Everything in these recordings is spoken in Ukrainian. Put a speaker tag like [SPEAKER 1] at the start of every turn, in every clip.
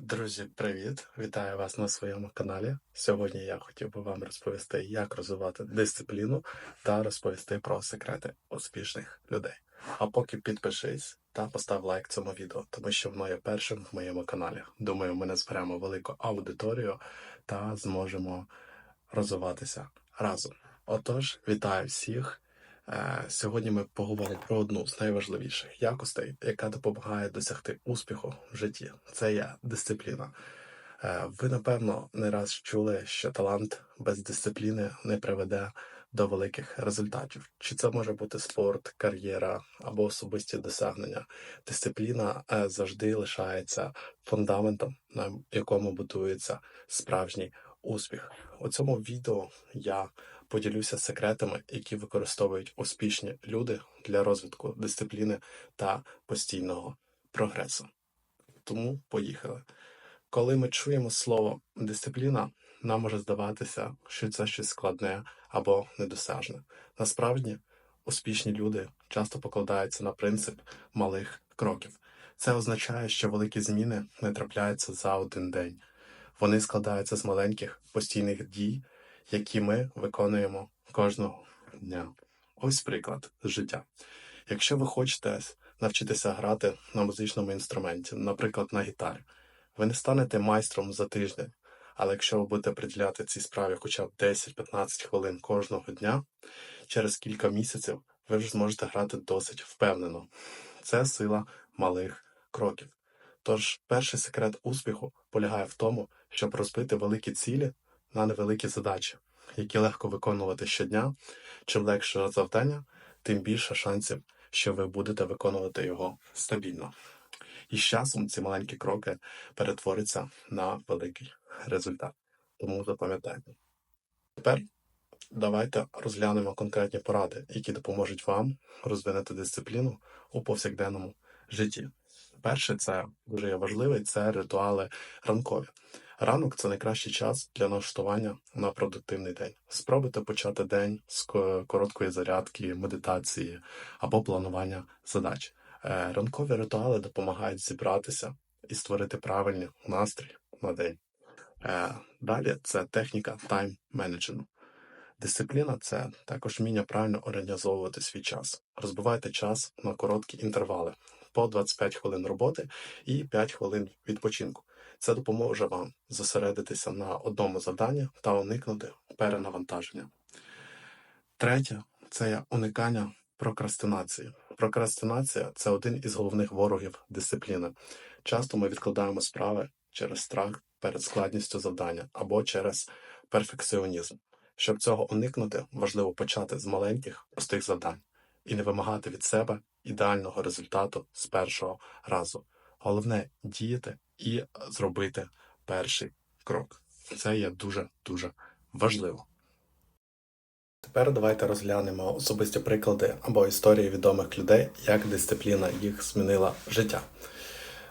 [SPEAKER 1] Друзі, привіт! Вітаю вас на своєму каналі. Сьогодні я хотів би вам розповісти, як розвивати дисципліну та розповісти про секрети успішних людей. А поки підпишись та постав лайк цьому відео, тому що воно є першим в моєму каналі. Думаю, ми не зберемо велику аудиторію та зможемо розвиватися разом. Отож, вітаю всіх! Е, Сьогодні ми поговоримо про одну з найважливіших якостей, яка допомагає досягти успіху в житті. Це є дисципліна. Е, Ви, напевно, не раз чули, що талант без дисципліни не приведе до великих результатів. Чи це може бути спорт, кар'єра або особисті досягнення? Дисципліна е, завжди лишається фундаментом, на якому будується справжній успіх. У цьому відео я поділюся секретами, які використовують успішні люди для розвитку дисципліни та постійного прогресу. Тому поїхали. Коли ми чуємо слово дисципліна, нам може здаватися, що це щось складне або недосяжне. Насправді, успішні люди часто покладаються на принцип малих кроків. Це означає, що великі зміни не трапляються за один день. Вони складаються з маленьких постійних дій, які ми виконуємо кожного дня. Ось приклад з життя. Якщо ви хочете навчитися грати на музичному інструменті, наприклад, на гітарі, ви не станете майстром за тиждень. Але якщо ви будете приділяти цій справі хоча б 10-15 хвилин кожного дня, через кілька місяців ви вже зможете грати досить впевнено. Це сила малих кроків. Тож перший секрет успіху полягає в тому, щоб розбити великі цілі на невеликі задачі, які легко виконувати щодня. Чим легше завдання, тим більше шансів, що ви будете виконувати його стабільно. І з часом ці маленькі кроки перетворяться на великий результат. Тому запам'ятайте. Тепер давайте розглянемо конкретні поради, які допоможуть вам розвинути дисципліну у повсякденному житті. Перше, це дуже є важливий, це ритуали ранкові. Ранок це найкращий час для налаштування на продуктивний день. Спробуйте почати день з короткої зарядки, медитації або планування задач. Е, Ранкові ритуали допомагають зібратися і створити правильний настрій на день. Е, Далі це техніка тайм-менеджменту. Дисципліна це також вміння правильно організовувати свій час. Розбивайте час на короткі інтервали по 25 хвилин роботи і 5 хвилин відпочинку. Це допоможе вам зосередитися на одному завданні та уникнути перенавантаження. Третє це уникання прокрастинації. Прокрастинація це один із головних ворогів дисципліни. Часто ми відкладаємо справи через страх перед складністю завдання або через перфекціонізм. Щоб цього уникнути, важливо почати з маленьких простих завдань і не вимагати від себе ідеального результату з першого разу. Головне діяти і зробити перший крок. Це є дуже дуже важливо. Тепер давайте розглянемо особисті приклади або історії відомих людей, як дисципліна їх змінила життя.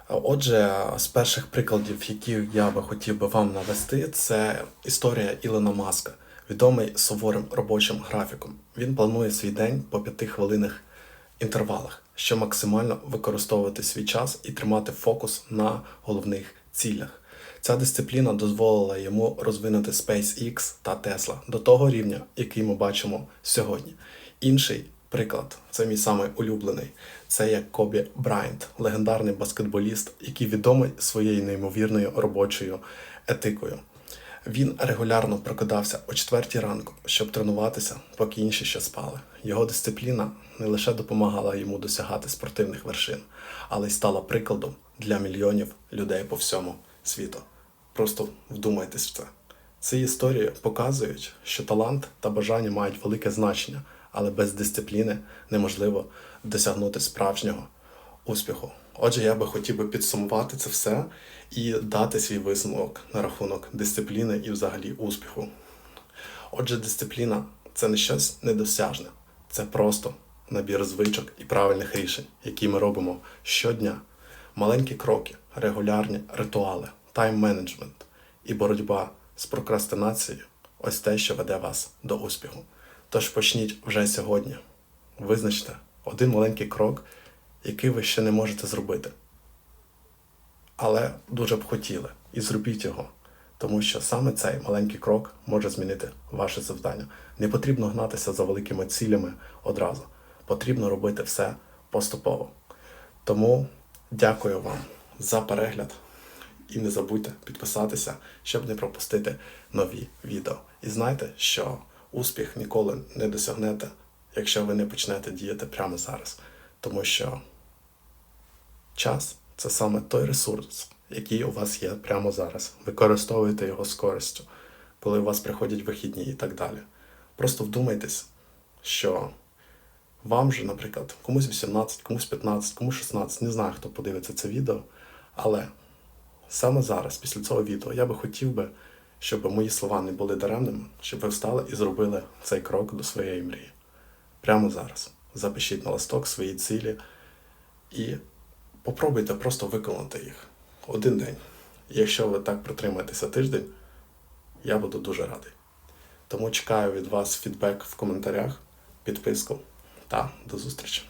[SPEAKER 1] Отже, з перших прикладів, які я би хотів би вам навести, це історія Ілона Маска, відомий суворим робочим графіком. Він планує свій день по п'ятихвилинних інтервалах, щоб максимально використовувати свій час і тримати фокус на головних цілях. Ця дисципліна дозволила йому розвинути SpaceX та Tesla до того рівня, який ми бачимо сьогодні. Інший приклад, це мій самий улюблений. Це як Кобі Брайант, легендарний баскетболіст, який відомий своєю неймовірною робочою етикою. Він регулярно прокидався о 4 ранку, щоб тренуватися, поки інші ще спали. Його дисципліна не лише допомагала йому досягати спортивних вершин, але й стала прикладом для мільйонів людей по всьому світу. Просто вдумайтесь в це. Ці історії показують, що талант та бажання мають велике значення, але без дисципліни неможливо досягнути справжнього успіху. Отже, я би хотів би підсумувати це все і дати свій висновок на рахунок дисципліни і взагалі успіху. Отже, дисципліна це не щось недосяжне, це просто набір звичок і правильних рішень, які ми робимо щодня. Маленькі кроки, регулярні ритуали, тайм-менеджмент і боротьба з прокрастинацією ось те, що веде вас до успіху. Тож почніть вже сьогодні. Визначте один маленький крок, який ви ще не можете зробити. Але дуже б хотіли. І зробіть його. Тому що саме цей маленький крок може змінити ваше завдання. Не потрібно гнатися за великими цілями одразу. Потрібно робити все поступово. Тому дякую вам за перегляд. І не забудьте підписатися, щоб не пропустити нові відео. І знайте, що успіх ніколи не досягнете, якщо ви не почнете діяти прямо зараз. Тому що час це саме той ресурс, який у вас є прямо зараз. Використовуйте його з користю, коли у вас приходять вихідні і так далі. Просто вдумайтесь, що вам же, наприклад, комусь 18, комусь 15, комусь 16, не знаю, хто подивиться це відео, але саме зараз, після цього відео, я би хотів би, щоб мої слова не були даремними, щоб ви встали і зробили цей крок до своєї мрії. Прямо зараз. Запишіть на листок свої цілі і попробуйте просто виконати їх один день. Якщо ви так протримаєтеся тиждень, я буду дуже радий. Тому чекаю від вас фідбек в коментарях, підписку та до зустрічі.